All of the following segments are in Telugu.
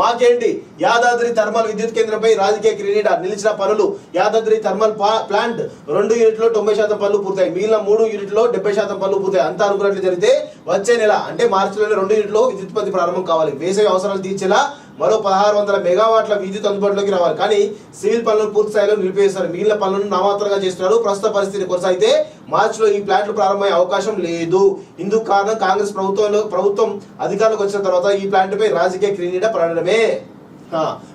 మాకేంటి? యాదాద్రి థర్మల్ విద్యుత్ కేంద్రంపై రాజకీయ క్రీడ నిలిచిన పనులు. యాదాద్రి థర్మల్ ప్లాంట్ రెండు యూనిట్లో తొంభై శాతం పనులు పూర్తాయి మిగిలిన మూడు యూనిట్లో డెబ్బై శాతం పనులు పూర్తాయి అంతా అనుకున్నట్లు జరిగితే వచ్చే నెల అంటే మార్చిలోనే రెండు యూనిట్లో విద్యుత్పత్తి ప్రారంభం కావాలి. వేసవి అవసరాలు తీర్చేలా మరో పదహారు వందల మెగావాట్ల విద్యుత్ అందుబాటులోకి రావాలి. కానీ సివిల్ పనులను పూర్తి స్థాయిలో నిలిపివేశారు మిగిలిన పనులను నామాత్రంగా చేస్తున్నారు. ప్రస్తుత పరిస్థితి కొనసాగితే మార్చిలో ఈ ప్లాంట్లు ప్రారంభమయ్యే అవకాశం లేదు. ఇందుకు కారణం కాంగ్రెస్ ప్రభుత్వంలో ప్రభుత్వం అధికారంలోకి వచ్చిన తర్వాత ఈ ప్లాంట్పై రాజకీయ క్రీడ పడడమే.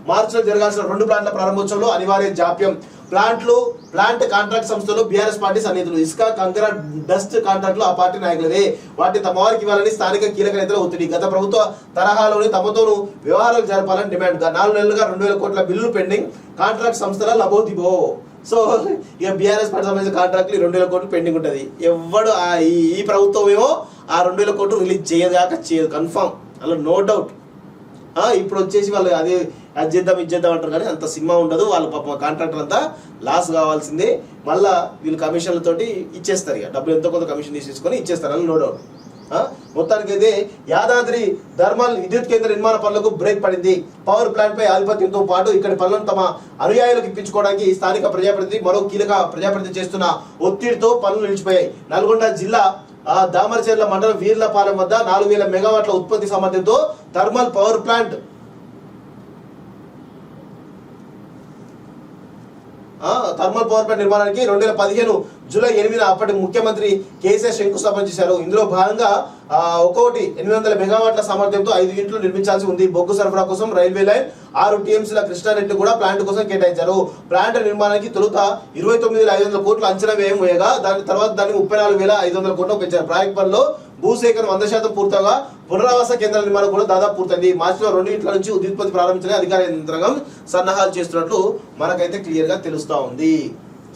మార్చిలో జరగాల్సిన రెండు ప్లాంట్ల ప్రారంభోత్సవంలో అనివార్య జాప్యం. ప్లాంట్లు ప్లాంట్ కాంట్రాక్ట్ సంస్థలు బీఆర్ఎస్ పార్టీ సన్నిధులు ఇసుక కంకర డస్ట్ కాంట్రాక్టులు ఆ పార్టీ నాయకులవే. వాటిని తమ వారికి ఇవ్వాలని స్థానిక కీలక నేతల ఒత్తిడి. గత ప్రభుత్వ తరహాలోని తమతోనూ వ్యవహారాలు జరపాలని డిమాండ్. నాలుగు నెలలుగా రెండు వేల కోట్ల బిల్లులు పెండింగ్. కాంట్రాక్ట్ సంస్థల లబోదిబో సో ఇక బీఆర్ఎస్ పార్టీ సంబంధించిన కాంట్రాక్ట్లు రెండు వేల కోట్లు పెండింగ్ ఉంటుంది. ఎవడు ఈ ఈ ప్రభుత్వం ఏమో ఆ రెండు వేల కోట్లు రిలీజ్ చేయదాకా చేయదు. కన్ఫామ్. అలా నో డౌట్. ఇప్పుడు వచ్చేసి వాళ్ళు అది అది చేద్దాం ఇది చేద్దాం అంటారు కానీ అంత సినిమా ఉండదు. వాళ్ళ పాప కాంట్రాక్టర్ అంతా లాస్ కావాల్సిందే. మళ్ళా వీళ్ళు కమిషన్లతోటి ఇచ్చేస్తారు ఇక. డబ్బులు ఎంతో కొంత కమిషన్ తీసేసుకొని ఇచ్చేస్తారు అని నో డౌట్ మొత్తానికి అయితే యాదాద్రి ధర్మల్ విద్యుత్ కేంద్ర నిర్మాణ పనులకు బ్రేక్ పడింది. పవర్ ప్లాంట్ పై ఆధిపత్యంతో పాటు ఇక్కడి పనులను తమ అనుయాయులకు ఇప్పించుకోవడానికి స్థానిక ప్రజాప్రతినిధి మరో కీలక ప్రజాప్రతినిధి చేస్తున్న ఒత్తిడితో పనులు నిలిచిపోయాయి. నల్గొండ జిల్లా ఆ దామరచెర్ల మండలం వీర్లపాలెం వద్ద నాలుగు వేల మెగావాట్ల ఉత్పత్తి సామర్థ్యంతో థర్మల్ పవర్ ప్లాంట్. ఆ, థర్మల్ పవర్ ప్లాంట్ నిర్మాణానికి రెండు వేల పదిహేను జూలై ఎనిమిదిన అప్పటి ముఖ్యమంత్రి కేసీఆర్ శంకుస్థాపన చేశారు. ఇందులో భాగంగా ఒక్కోటి ఒక్కొక్కటి ఎనిమిది వందల మెగావాట్ల సామర్థ్యంతో ఐదు యూనిట్లు నిర్మించాల్సి ఉంది. బొగ్గు సరఫరా కోసం రైల్వే లైన్ ఆరు టీఎంసీల కృష్ణారెడ్డి కూడా ప్లాంట్ కోసం కేటాయించారు. ప్లాంట్ నిర్మాణానికి తొలుత ఇరవై తొమ్మిది వేల ఐదు వందల కోట్లు అంచనా వ్యయం వేయగా దాని తర్వాత దాన్ని ముప్పై నాలుగు వేల ఐదు వందల కోట్లు పెంచారు. ప్రాజెక్ట్ పనిలో భూసేకరణ వంద శాతం పూర్తగా పునరావాస కేంద్రాల నిర్మాణం కూడా దాదాపు పూర్తయింది. మార్చిలో రెండు ఇంట్ల నుంచి ఉద్యుత్పత్తి ప్రారంభించడానికి అధికార యంత్రాంగం సన్నాహాలు చేస్తున్నట్లు మనకైతే క్లియర్గా తెలుస్తా ఉంది.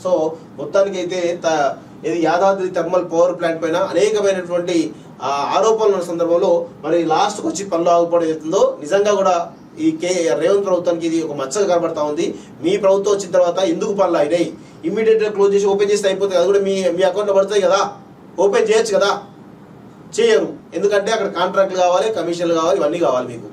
సో మొత్తానికి అయితే త- ఇది యాదాద్రి థర్మల్ పవర్ ప్లాంట్ పైన అనేకమైనటువంటి ఆ, ఆరోపణలు ఉన్న సందర్భంలో మరి లాస్ట్కి వచ్చి పనులు ఆగిపోవడం అవుతుందో నిజంగా కూడా ఈ కే రేవంత్ ప్రభుత్వానికి ఇది ఒక మచ్చగా కనబడతా ఉంది. మీ ప్రభుత్వం వచ్చిన తర్వాత ఎందుకు పనులు అయినాయి ఇమ్మీడియట్గా క్లోజ్ చేసి ఓపెన్ చేస్తే అయిపోతుంది అది కూడా మీ మీ అకౌంట్లో పడుతుంది కదా. ఓపెన్ చేయొచ్చు కదా. చేయరు. ఎందుకంటే అక్కడ కాంట్రాక్ట్లు కావాలి కమిషన్లు కావాలి ఇవన్నీ కావాలి మీకు.